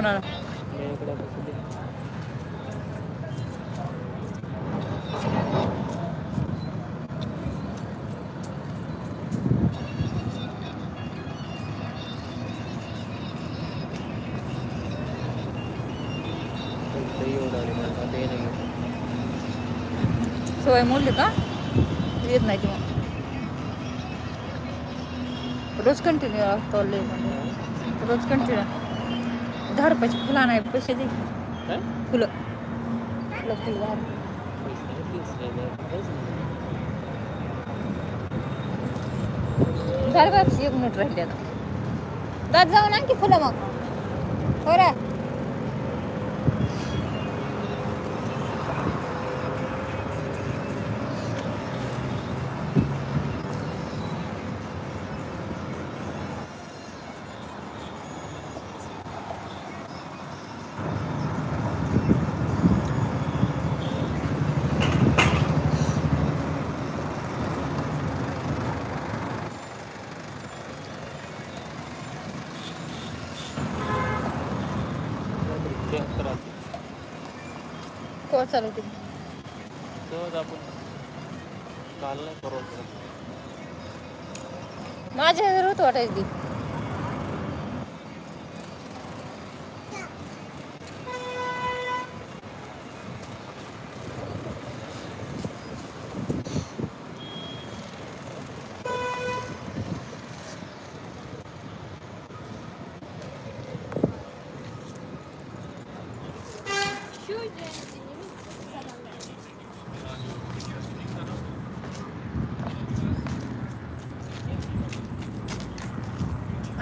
कोणाला सोय मोडली का? येत नाही किंवा मग रोज कंटिन्यू तोडले रोज कंटिन्यू दहा रुपयाची फुलं नाही पैसे दे. काय? फुलं. फुलं फुलं दहा रुपये. झालं एक मिनिट राहिली आता. दात जाऊन आणखी फुलं मग. हो कोण चालू ते तेव्हाच आपण काल नाही परवा केलं. माझ्या जर होतं वाटायची ती.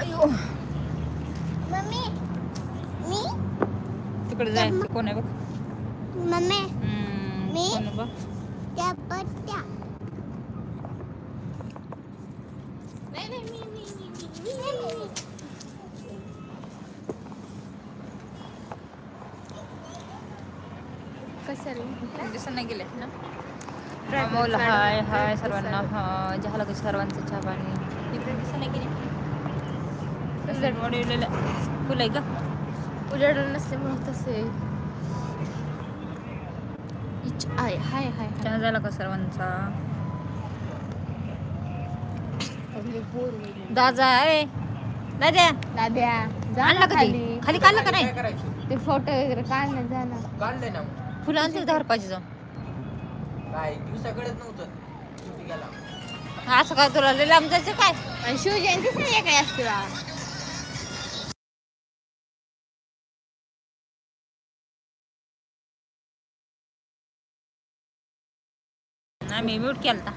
अयो मम्मी मी? तिकडे जायचं कोण आहे बघ. मम्मी हम्म, मी? कोण आहे बघ. त्या पट्ट्या नाही नाही मी मी मी मी मी मी मी कशाला दिसत नाही गेले ना? अमोल हाय हाय सर्वांना हा झालं का सर्वांचं चहा पाणी. इकडे दिसत नाही गेले वाढवलेलं फुलं आहे का उजाडून नसल्यामुळे तसे इच आय हाय हाय चहा झाला का सर्वांचा दादा आहे दाद्या दाद्या आणला का खाली ते खाली काढलं का नाही ते फोटो वगैरे काढणं जा ना काढलंय ना फुलं आणतील दहा रुपयाची जाऊन काय दिवसाकडेच नव्हतं गेला असं काय तुला लय लांब जायचं काय आणि शिवजयंतीच नाही काय असते बा. आम्ही म्यूट केलता.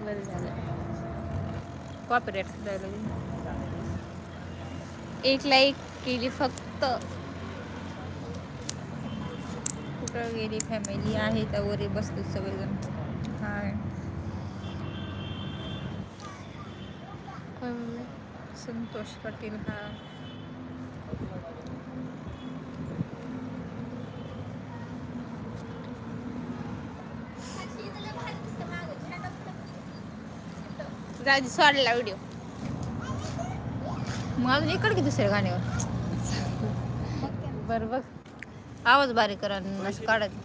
बरं झालं. कॉपीराईट एक लाईक केली फक्त. कुठं गेली फॅमिली आहे त्या वरी बसतो सगळेजण. हाय. संतोष पाटील हा. जाऊ दे, सोडला व्हिडिओ मग अजून इकडे की दुसऱ्या गाण्यावर? बरं बघ. आवाज बारीक करा आणि असं काढायचं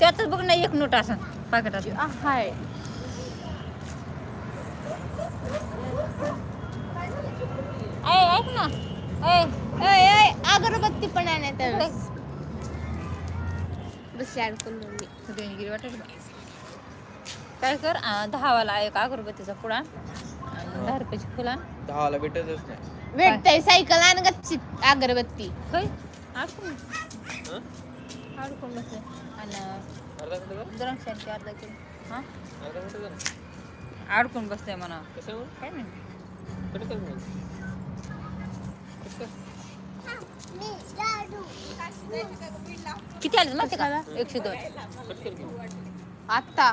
त्यातच बघ ना एक नोट असं पाकिटात. आ, हाय. ऐ ऐक ना. ऐ ऐ, ऐ, अगरबत्ती पण इकडे. दुसरी अडकून मम्मी रेंजगिरी वाटेल का? काय कर दहावाला एक अगरबत्तीचा पुडा आणि दहा रुपयाची फुलं. दहाला भेटतच नाही. भेटतय सायकल आण गच्ची अगरबत्ती. होय? अडकून हं? अडकून बसले. आणि अर्धा घंटा झाला? द्राक्षांची अर्धा किलो. हां? अर्धा घंटा झाला? अडकून बसले म्हणा. काय नाही कट कर मग. कट कर. किती आले माहिती का? एकशे दोन. कट कर की. आता